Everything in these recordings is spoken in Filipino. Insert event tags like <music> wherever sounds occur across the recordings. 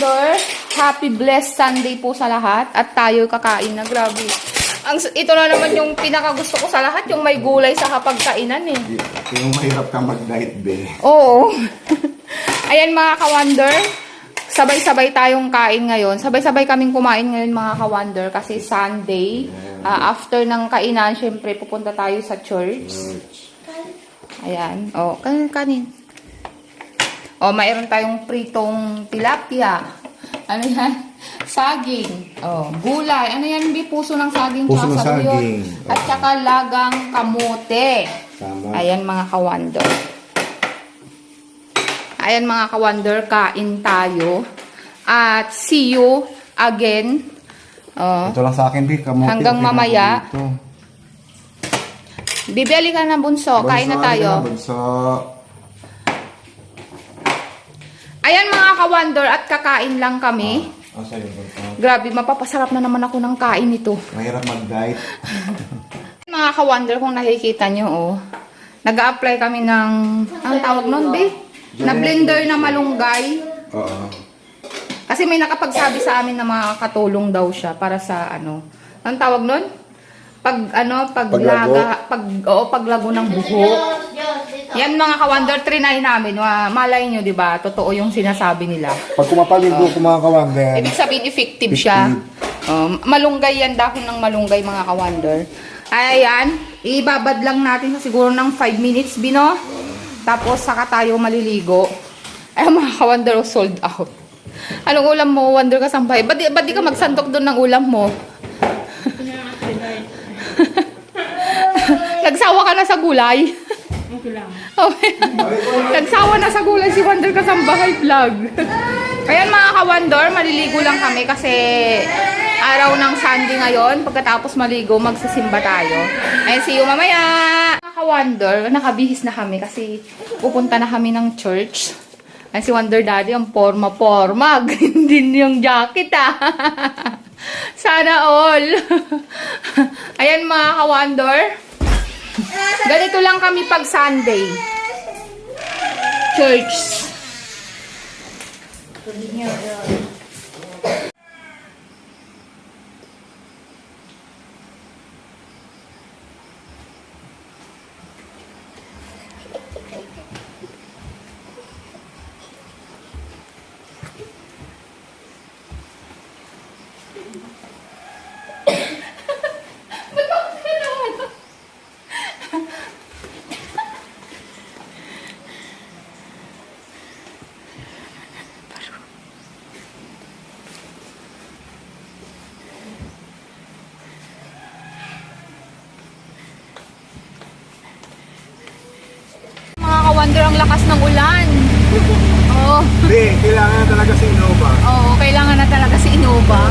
ka-wonder, happy blessed Sunday po sa lahat at tayo kakain na grabe. Ang, ito na naman yung pinakagusto ko sa lahat, yung may gulay sa kapagkainan eh. Yung mahirap ka mag-diet, be. Oo. <laughs> Ayan mga ka-wonder, sabay-sabay tayong kain ngayon. Sabay-sabay kaming kumain ngayon mga ka-wonder kasi Sunday. Ah, after ng kainan, syempre pupunta tayo sa church. Ayan. O, kanin, kanin. O, mayroon tayong pritong tilapia. Ano yan? Saging. O, gulay. Ano yan? Hindi puso ng saging. Puso ng saging. At saka lagang kamote. Tama. Ayan mga ka-wonder. Ayan mga ka-wonder, kain tayo. At see you again. Oh. Ito lang sa akin. Kamote. Hanggang okay mamaya. Bibili ka na bunso, kain na Bunso, tayo. na, Bunso. Ayan mga ka-wonder at kakain lang kami. Oh, sa'yo, bunso. Grabe, mapapasarap na naman ako ng kain ito. Mahirap mag-diet. <laughs> Mga ka-wonder kung nakikita nyo, oh. Nag-a-apply kami ng, ang tawag nun, be? Na blender na malunggay. Oo. Kasi may nakapagsabi sa amin na makakatulong daw siya para sa ano. Ang tawag nun? Pag ano, paglaga, pag oo, paglago ng buhok. Yan mga ka-wonder, trinay namin. Wa- Malay nyo, di ba? Totoo yung sinasabi nila. Pag kumapal yung buhok ko, mga kawander. Ibig sabihin, effective siya. Um, malunggay yan, dahon ng malunggay mga ka-wonder. Ayan, ibabad lang natin sa siguro ng 5 minutes, Bino. Tapos, saka tayo maliligo. Ay, mga ka-wonder, oh, sold out. Anong ulam mo, Wonder ka sampay? Ba't di, ba't di ka magsantok doon ng ulam mo? <laughs> Nagsawa ka na sa gulay? Okay lang. Okay. <laughs> Nagsawa na sa gulay si Wonder Kasambahay vlog. Ayan mga ka-Wonder, maliligo lang kami kasi araw ng Sunday ngayon. Pagkatapos maligo, magsisimba tayo. Ayan, see you mamaya! Mga ka-Wonder, nakabihis na kami kasi pupunta na kami ng church. Ayan si Wonder Daddy, ang forma-forma. <laughs> Green din yung jacket ah. <laughs> Sana all. Ayan mga ka-Wonder. Ganito lang kami pag Sunday. Church. Mga ka-wonder ang lakas ng ulan. Oo. Be, kailangan talaga si Innova. Oo, kailangan na talaga si Innova.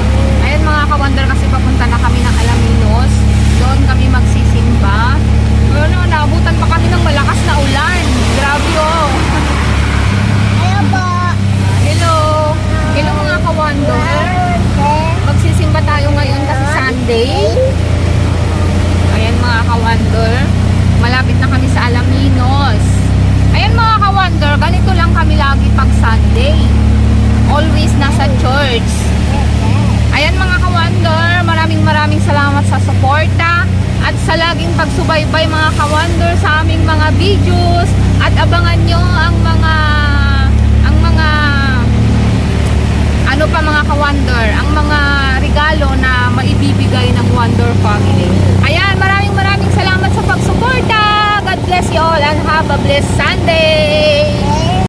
Ayan mga ka-wonder kasi papunta na kami ng Alaminos. Doon kami magsisimba. Ano, naabutan pa kami ng malakas na ulan. Grabe oh. Ayaw po. Hello. Hello mga ka-wonder. Magsisimba tayo ngayon kasi Sunday. Ayan mga ka-wonder. Malapit na kami sa Alaminos. Ayan mga ka-wonder, ganito lang kami lagi pag Sunday. Always nasa church. Ayan mga ka-wonder, maraming maraming salamat sa suporta at sa laging pagsubaybay mga ka-wonder sa aming mga videos at abangan nyo ang mga ang mga ano pa mga ka-wonder, ang mga regalo na maibibigay ng Wonder Family. Ayan, maraming maraming salamat sa pagsuporta. God bless you all and have a blessed Sunday.